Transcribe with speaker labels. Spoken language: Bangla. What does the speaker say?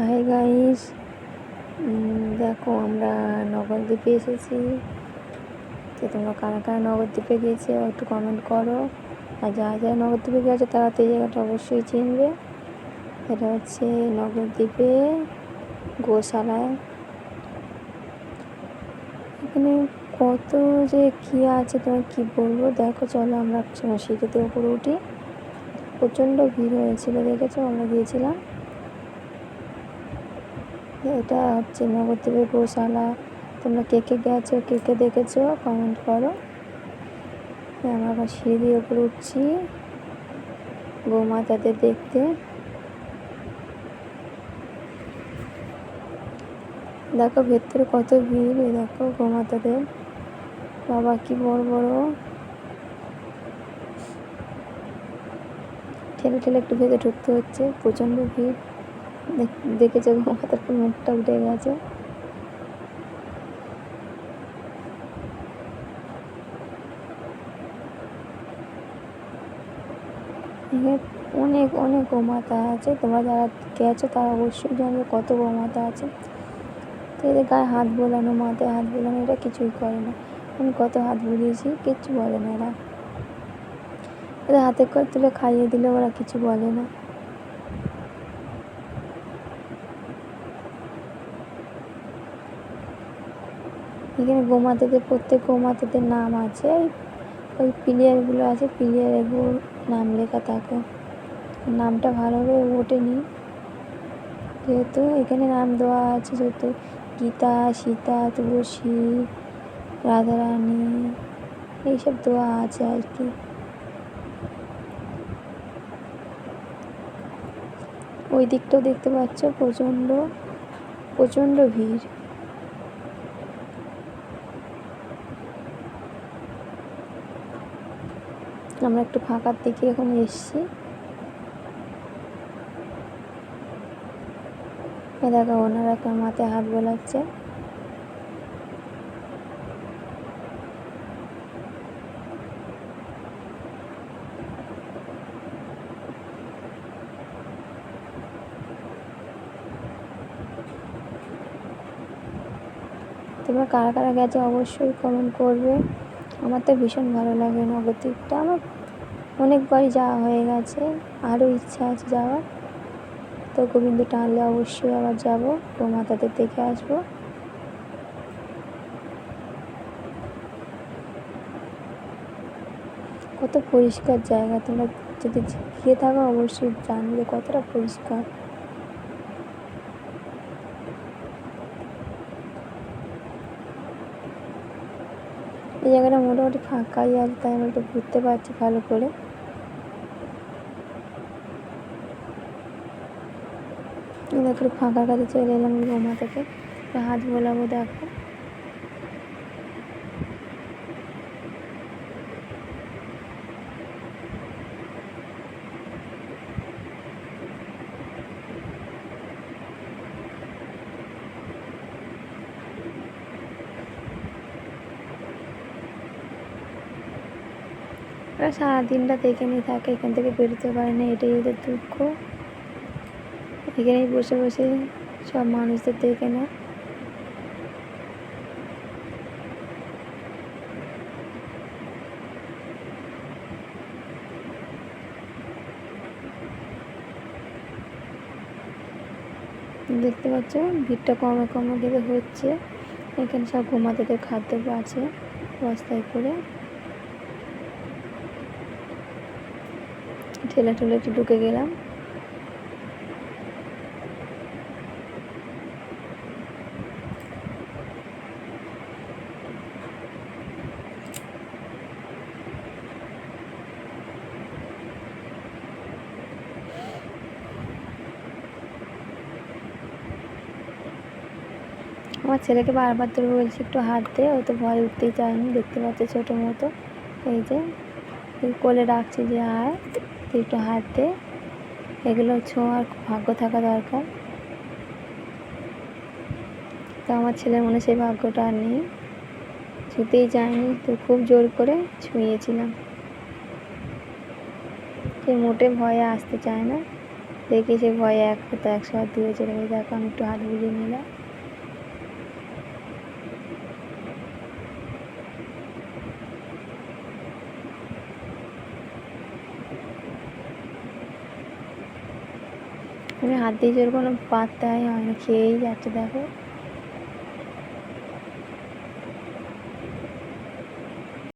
Speaker 1: হাই গাইস দেখো, আমরা নবদ্বীপে এসেছি। তো তোমরা কারা কারা নগরদ্বীপে গিয়েছে, একটু কমেন্ট করো। আর যারা যারা নগরদ্বীপে গেছে তারা তো এই জায়গাটা অবশ্যই চিনবে। এটা হচ্ছে নবদ্বীপে গোশালায় এখানে কত যে কী আছে, তোমার কী বলব? দেখো, চলো আমরা সিঁড়িতে উপরে উঠি। প্রচণ্ড ভিড় হয়েছিল, দেখেছ? আমরা গিয়েছিলাম। এটা হচ্ছে নবদ্বীপের গোশালা। তোমরা কে কে গেছো, কে কে দেখেছ কমেন্ট করো। আমরা আবার সিঁড়ি দিয়ে উপরে উঠছি। গোমাতাদের দেখতে। দেখো ভেতরে কত ভিড়, এই দেখো গোমাতাদের। বাবা, কি বড় বড়। ঠেলে ঠেলে একটু ভেতরে ঢুকতে হচ্ছে, প্রচণ্ড ভিড়। দেখেছে গোমাতার মুখটা উঠে গেছে। অনেক অনেক গোমাতা আছে। তোমরা যারা গেছো তারা অবশ্যই জানবে কত গোমাতা আছে। তো এদের গায়ে হাত বোলানো, মাথায় হাত বোলানো এটা কিছুই করে না। আমি কত হাত বুলিয়েছি, কিচ্ছু বলে না এরা। এদের হাতে করে তুলে খাইয়ে দিলে ওরা কিছু বলে না। এখানে গোমাতাদের, প্রত্যেক গোমাতাদের নাম আছে। ওই প্লেয়ারগুলো আছে প্লেয়ারগুলোর নাম লেখা থাকে। নামটা ভালোভাবে ওঠেনি যেহেতু এখানে নাম দেওয়া আছে, যেহেতু গীতা, সীতা, তুলসী, রাধারানী, এইসব দেওয়া আছে আর কি। ওই দিকটাও দেখতে পাচ্ছ, প্রচণ্ড প্রচণ্ড ভিড়। আমরা একটু ফাঁকার দিকে এখন এসছি। দেখো, ওনারা একটা মাথায় হাত বোলাচ্ছে। তোমরা কারা কারা গেছে অবশ্যই কমেন্ট করবে। আমার তো ভীষণ ভালো লাগে নবদ্বীপটা। আমার অনেকবারই যাওয়া হয়ে গেছে। আরও ইচ্ছা আছে যাওয়ার। তো গোবিন্দ টানলে অবশ্যই আবার যাব মাতাদের দেখে আসব। কত পরিষ্কার জায়গা। তোমরা যদি গিয়ে থাকো, অবশ্যই জানবে কতটা পরিষ্কার। এই জায়গাটা মোটামুটি ফাঁকাই আছে, তাই আমি একটু ঘুরতে পারছি ভালো করে। দেখো ফাঁকার কাছে চলে এলাম গোমা থেকে। হাত বোলাবো, দেখো। ওরা সারাদিনটা নিয়ে থাকে, এখান থেকে বেরোতে পারে না, এটাই ওদের দুঃখ। এখানেই বসে বসে সব মানুষদের দেখে না দেখতে পাচ্ছ, ভিড়টা কমে কমে গেলে হচ্ছে। এখানে সব ঘুমাতেদের খাদ্য আছে বস্তায় করে। ঠেলা ঠেলে একটু ঢুকে গেলাম। আমার ছেলেকে বারবার ধরে বলছি, একটু দে, ও তো ভয় উঠতেই চায়নি দেখতে পাচ্ছে ছোটো মতো। এই যে কোলে ডাকছে যে আয় তুই একটু হাত দে এগুলো ছোঁয়ার ভাগ্য থাকা দরকার। তো আমার ছেলের মনে সেই ভাগ্যটা আর নেই। ছুঁতেই যায়নি, তো খুব জোর করে ছুঁয়েছিলাম। সে মোটে ভয়ে আসতে চায় না। দেখে সে ভয়ে এক ফোঁটা একশো হাত দূরে চলে গেছে। দেখো আমি একটু হাত বুলিয়ে নিলাম। হাত দিয়ে জোর কোনো পাত্তাই হয় না খেয়েই যাচ্ছে দেখো।